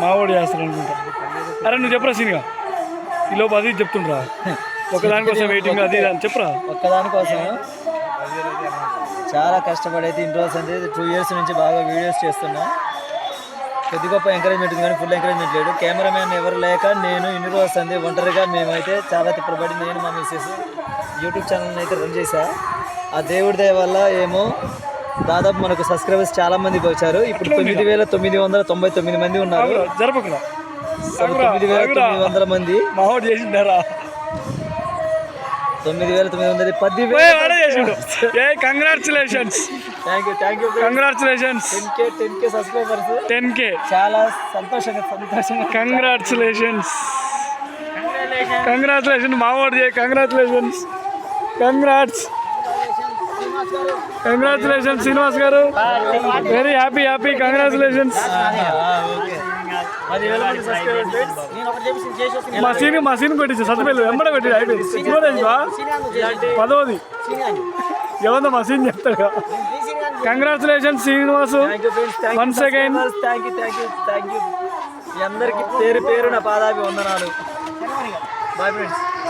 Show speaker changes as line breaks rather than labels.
మా వాడు చేస్తాడు అనుకుంటా. అరే నువ్వు చెప్పరా సీనిగా లోపు అది చెప్తుండ్రా. ఒకదానికోసం వెయిటింగ్ అది అని చెప్పరా?
ఒక్కదానికోసం చాలా కష్టపడి అయితే ఇన్ని రోజులు అంటే టూ ఇయర్స్ నుంచి బాగా వీడియోస్ చేస్తున్నా. కొద్ది గొప్ప ఎంకరేజ్మెంట్ ఉంది కానీ ఫుల్ ఎంకరేజ్మెంట్ లేడు కెమెరామ్యాన్ ఎవరు లేక నేను ఇన్ని రోజు అంది ఒంటరిగా మేమైతే చాలా తిప్పబడి నేను మా మిస్సెస్ యూట్యూబ్ ఛానల్ అయితే రన్ చేశా. ఆ దేవుడి దయ వల్ల ఏమో దాదాపు మనకు సబ్స్క్రైబర్స్ చాలా మందికి వచ్చారు. ఇప్పుడు తొమ్మిది వేల తొమ్మిది వందల తొంభై తొమ్మిది మంది ఉన్నారు. తొమ్మిది వేల తొమ్మిది వందల మంది. తొమ్మిది వేల తొమ్మిది వందల పది
congratulations
thank you thank you
congratulations
ten K ten K subscribers
ten K
చాలా సంతోషంగా సంతోషంగా.
కంగ్రాచులేషన్స్ కంగ్రాచులేషన్ మా వాడు చేయ కంగ్రాచులేషన్స్ కంగ్రాట్స్ కంగ్రాచులేషన్స్ శ్రీనివాస్ గారు. వెరీ హ్యాపీ హ్యాపీ కంగ్రాచులేషన్స్
పదివేల మంది సబ్స్క్రైబర్స్ నేను
మా సీన్ మా సీన్ కొట్టించు సత్తుపల్లి. వెంబడ పెట్టి అయిపోయింది. పదవది. ఎవరో మా సీన్ చెప్తాడు congratulations Srinivas
thank you friends thank you thank you thank you మీ అందరికీ పేరు పేరు నా పాదాభి వందనాలు బాయ్ ఫ్రెండ్స్